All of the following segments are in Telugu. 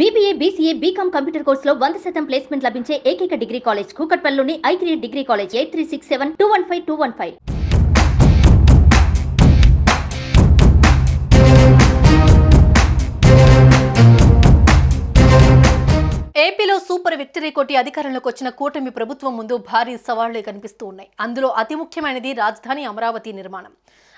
బీబీఏ బీసీఏ బీకామ్ కంప్యూటర్ కోర్సులో వంద శాతం ప్లేస్మెంట్ లభించే ఏకైక degree college కూకట్పల్లిలోని I three degree college eight three six seven two one five two one five ఏపీలో సూపర్ విక్టరీ కొట్టి అధికారంలోకి వచ్చిన కూటమి ప్రభుత్వం ముందు భారీ సవాళ్ళే కనిపిస్తూ ఉన్నాయి. అందులో అతి ముఖ్యమైనది రాజధాని అమరావతి నిర్మాణం.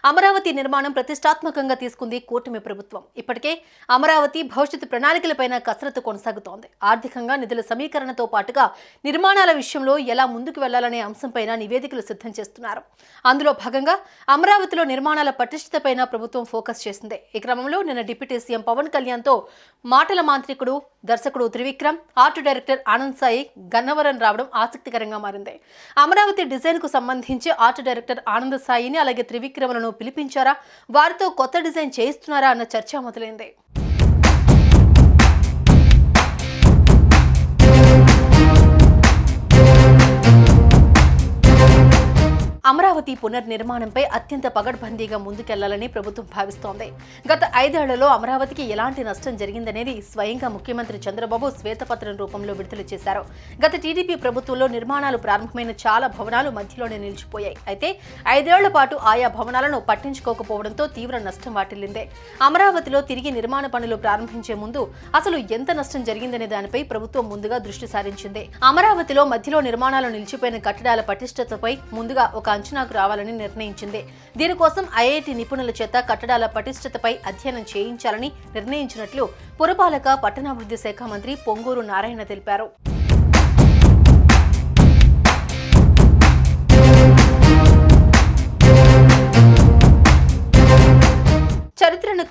అమరావతి నిర్మాణం ప్రతిష్టాత్మకంగా తీసుకుంది కూటమి ప్రభుత్వం. ఇప్పటికే అమరావతి భవిష్యత్తు ప్రణాళికలపైన కసరత్తు కొనసాగుతోంది. ఆర్థికంగా నిధుల సమీకరణతో పాటుగా నిర్మాణాల విషయంలో ఎలా ముందుకు వెళ్ళాలనే అంశంపైన నివేదికలు సిద్ధం చేస్తున్నారు. అందులో భాగంగా అమరావతిలో నిర్మాణాల పటిష్టతపైన ప్రభుత్వం ఫోకస్ చేసింది. ఈ క్రమంలో నిన్న డిప్యూటీ సీఎం పవన్ కళ్యాణ్తో మాటల మాంత్రికుడు దర్శకుడు త్రివిక్రమ్ ఆర్ట్ డైరెక్టర్ ఆనంద్ సాయి గన్నవరం రావడం ఆసక్తికరంగా మారింది. అమరావతి డిజైన్కు సంబంధించి ఆర్ట్ డైరెక్టర్ ఆనంద్ సాయిని అలాగే త్రివిక్రమలను పిలిపించారా? వారితో కొత్త డిజైన్ చేయిస్తున్నారా? అన్న చర్చ మొదలైంది. అమరావతి పునర్నిర్మాణంపై అత్యంత పగడ్బందీగా ముందుకెళ్ళాలని ప్రభుత్వం భావిస్తోంది. గత ఐదేళ్ళలో అమరావతికి ఎలాంటి నష్టం జరిగిందనేది స్వయంగా ముఖ్యమంత్రి చంద్రబాబు శ్వేతపత్రం రూపంలో విడుదల చేశారు. గత టీడీపీ ప్రభుత్వంలో నిర్మాణాలు ప్రారంభమైన చాలా భవనాలు మధ్యలోనే నిలిచిపోయాయి. అయితే ఐదేళ్ళ పాటు ఆయా భవనాలను పట్టించుకోకపోవడంతో తీవ్ర నష్టం వాటిల్లిందే. అమరావతిలో తిరిగి నిర్మాణ పనులు ప్రారంభించే ముందు అసలు ఎంత నష్టం జరిగిందనే దానిపై ప్రభుత్వం ముందుగా దృష్టి సారించింది. అమరావతిలో మధ్యలో నిర్మాణాలు నిలిచిపోయిన కట్టడాల పటిష్టతపై ముందుగా ఒక అంచనాకు రావాలని నిర్ణయించింది. దీనికోసం ఐఐటి నిపుణుల చేత కట్టడాల పటిష్టతపై అధ్యయనం చేయించాలని నిర్ణయించినట్లు పురపాలక పట్టణాభివృద్ధి శాఖ మంత్రి పొంగూరు నారాయణ తెలిపారు.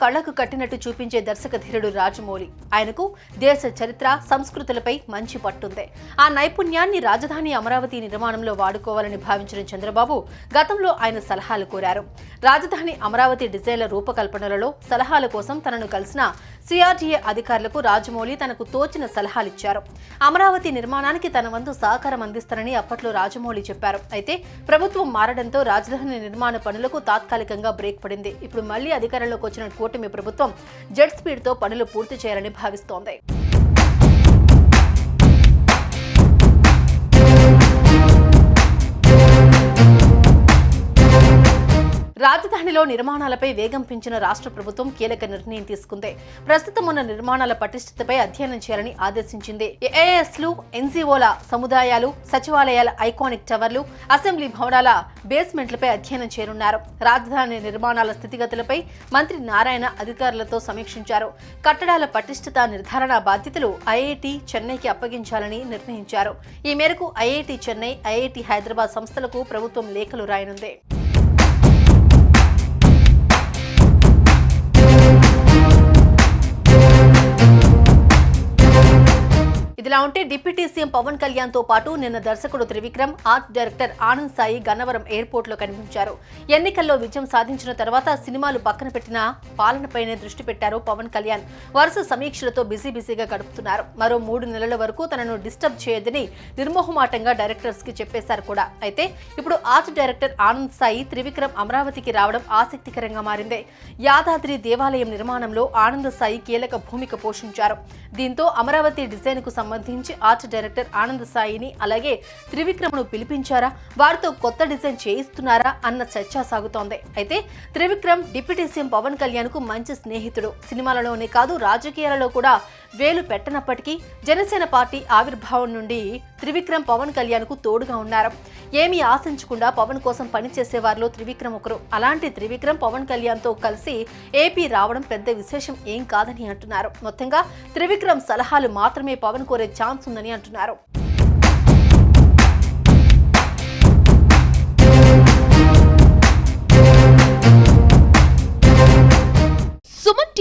కళ్ళకు కట్టినట్టు చూపించే దర్శక ధీరుడు రాజమౌళి. ఆయనకు దేశ చరిత్ర సంస్కృతులపై మంచి పట్టుంది. ఆ నైపుణ్యాన్ని రాజధాని అమరావతి నిర్మాణంలో వాడుకోవాలని భావించిన చంద్రబాబు గతంలో ఆయన సలహాలు కోరారు. రాజధాని అమరావతి డిజైన్ల రూపకల్పనలలో సలహాల కోసం తనను కలిసిన సిఆర్డీఏ అధికారులకు రాజమౌళి తనకు తోచిన సలహాలిచ్చారు. అమరావతి నిర్మాణానికి తన వంతు సహకారం అందిస్తారని అప్పట్లో రాజమౌళి చెప్పారు. అయితే ప్రభుత్వం మారడంతో రాజధాని నిర్మాణ పనులకు తాత్కాలికంగా బ్రేక్ పడింది. ఇప్పుడు మళ్ళీ అధికారంలోకి వచ్చిన కూటమి ప్రభుత్వం జెట్ స్పీడ్తో పనులు పూర్తి చేయాలని భావిస్తోంది. రాజధానిలో నిర్మాణాలపై వేగం పెంచిన రాష్ట్ర ప్రభుత్వం కీలక నిర్ణయం తీసుకుంది. ప్రస్తుతం ఉన్న నిర్మాణాల పటిష్టతపై అధ్యయనం చేయాలని ఆదేశించింది. ఏఐఎస్లు ఎన్జీఓల సముదాయాలు సచివాలయాల ఐకానిక్ టవర్లు అసెంబ్లీ భవనాల బేస్మెంట్లపై అధ్యయనం చేయనున్నారు. రాజధాని నిర్మాణాల స్థితిగతులపై మంత్రి నారాయణ అధికారులతో సమీక్షించారు. కట్టడాల పటిష్టత నిర్ధారణ బాధ్యతలు ఐఐటి చెన్నైకి అప్పగించాలని నిర్ణయించారు. ఈ మేరకు ఐఐటి చెన్నై ఐఐటి హైదరాబాద్ సంస్థలకు ప్రభుత్వం లేఖలు రాయనుంది. ఇలా ఉంటే డిప్యూటీ సీఎం పవన్ కళ్యాణ్తో పాటు నిన్న దర్శకుడు త్రివిక్రమ్ ఆర్ట్ డైరెక్టర్ ఆనంద్ సాయి గన్నవరం ఎయిర్పోర్ట్లో కనిపించారు. ఎన్నికల్లో విజయం సాధించిన తర్వాత సినిమాలు పక్కన పెట్టిన పాలనపైనే దృష్టి పెట్టారు పవన్ కళ్యాణ్. వరుస సమీక్షలతో బిజీ బిజీగా గడుపుతున్నారు. మరో మూడు నెలల వరకు తనను డిస్టర్బ్ చేయదని నిర్మోహమాటంగా డైరెక్టర్స్కి చెప్పేశారు కూడా. అయితే ఇప్పుడు ఆర్ట్ డైరెక్టర్ ఆనంద్ సాయి త్రివిక్రమ్ అమరావతికి రావడం ఆసక్తికరంగా మారింది. యాదాద్రి దేవాలయం నిర్మాణంలో ఆనంద్ సాయి కీలక భూమిక పోషించారు. దీంతో అమరావతి డిజైన్కు సంబంధించి ఆర్ట్ డైరెక్టర్ ఆనంద్ సాయిని అలాగే త్రివిక్రమ్ను పిలిపించారా? వారితో కొత్త డిజైన్ చేయిస్తున్నారా? అన్న చర్చ సాగుతోంది. అయితే త్రివిక్రమ్ డిప్యూటీ సీఎం పవన్ కళ్యాణ్కు మంచి స్నేహితుడు. సినిమాలలోనే కాదు రాజకీయాలలో కూడా వేలు పెట్టనప్పటికీ జనసేన పార్టీ ఆవిర్భావం నుండి త్రివిక్రమ్ పవన్ కళ్యాణ్కు తోడుగా ఉన్నారు. ఏమీ ఆశించకుండా పవన్ కోసం పనిచేసే వారిలో త్రివిక్రమ్ ఒకరు. అలాంటి త్రివిక్రమ్ పవన్ కళ్యాణ్తో కలిసి ఏపీ రావడం పెద్ద విశేషం ఏం కాదని అంటున్నారు. మొత్తంగా త్రివిక్రమ్ సలహాలు మాత్రమే పవన్ కోరే ఛాన్స్ ఉందని అంటున్నారు.